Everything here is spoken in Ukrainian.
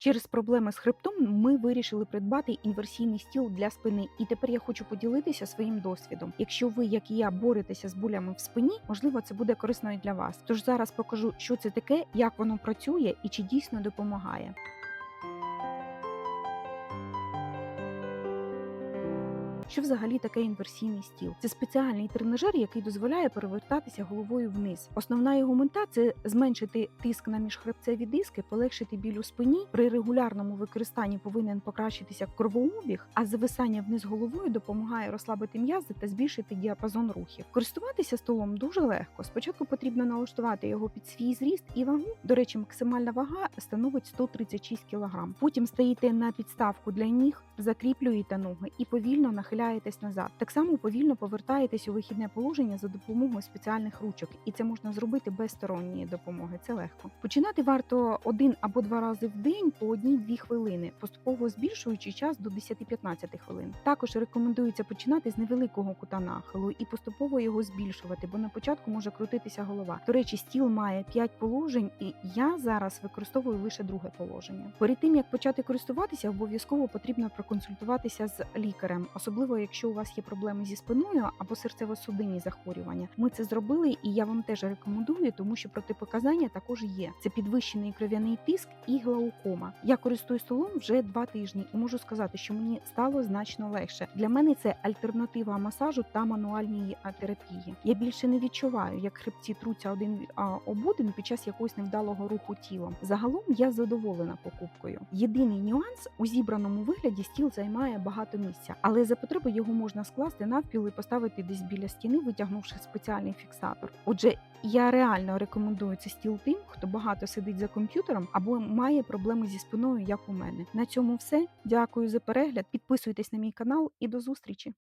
Через проблеми з хребтом ми вирішили придбати інверсійний стіл для спини, і тепер я хочу поділитися своїм досвідом. Якщо ви, як і я, боретеся з болями в спині, можливо, це буде корисно і для вас. Тож зараз покажу, що це таке, як воно працює і чи дійсно допомагає. Що взагалі таке інверсійний стіл? Це спеціальний тренажер, який дозволяє перевертатися головою вниз. Основна його мета це зменшити тиск на міжхребцеві диски, полегшити біль у спині. При регулярному використанні повинен покращитися кровообіг, а зависання вниз головою допомагає розслабити м'язи та збільшити діапазон рухів. Користуватися столом дуже легко. Спочатку потрібно налаштувати його під свій зріст і вагу. До речі, максимальна вага становить 136 кг. Потім стаєте на підставку для ніг, закріплюєте ноги і повільно нахиляєтесь назад. Так само повільно повертаєтесь у вихідне положення за допомогою спеціальних ручок, і це можна зробити без сторонньої допомоги. Це легко. Починати варто один або два рази в день по одній-дві хвилини, поступово збільшуючи час до 10-15 хвилин. Також рекомендується починати з невеликого кута нахилу і поступово його збільшувати, бо на початку може крутитися голова. До речі, стіл має 5 положень, і я зараз використовую лише друге положення. Перед тим як почати користуватися, обов'язково потрібно проконсультуватися з лікарем, особливо якщо у вас є проблеми зі спиною або серцево-судинні захворювання. Ми це зробили, і я вам теж рекомендую, тому що протипоказання також є. Це підвищений кров'яний тиск і глаукома. Я користуюсь столом вже два тижні і можу сказати, що мені стало значно легше. Для мене це альтернатива масажу та мануальній терапії. Я більше не відчуваю, як хребці труться один об один під час якогось невдалого руху тілом. Загалом я задоволена покупкою. Єдиний нюанс у зібраному вигляді стіл займає багато місця, але за потреби його можна скласти навпіл і поставити десь біля стіни, витягнувши спеціальний фіксатор. Отже, я реально рекомендую цей стіл тим, хто багато сидить за комп'ютером або має проблеми зі спиною, як у мене. На цьому все. Дякую за перегляд. Підписуйтесь на мій канал і до зустрічі.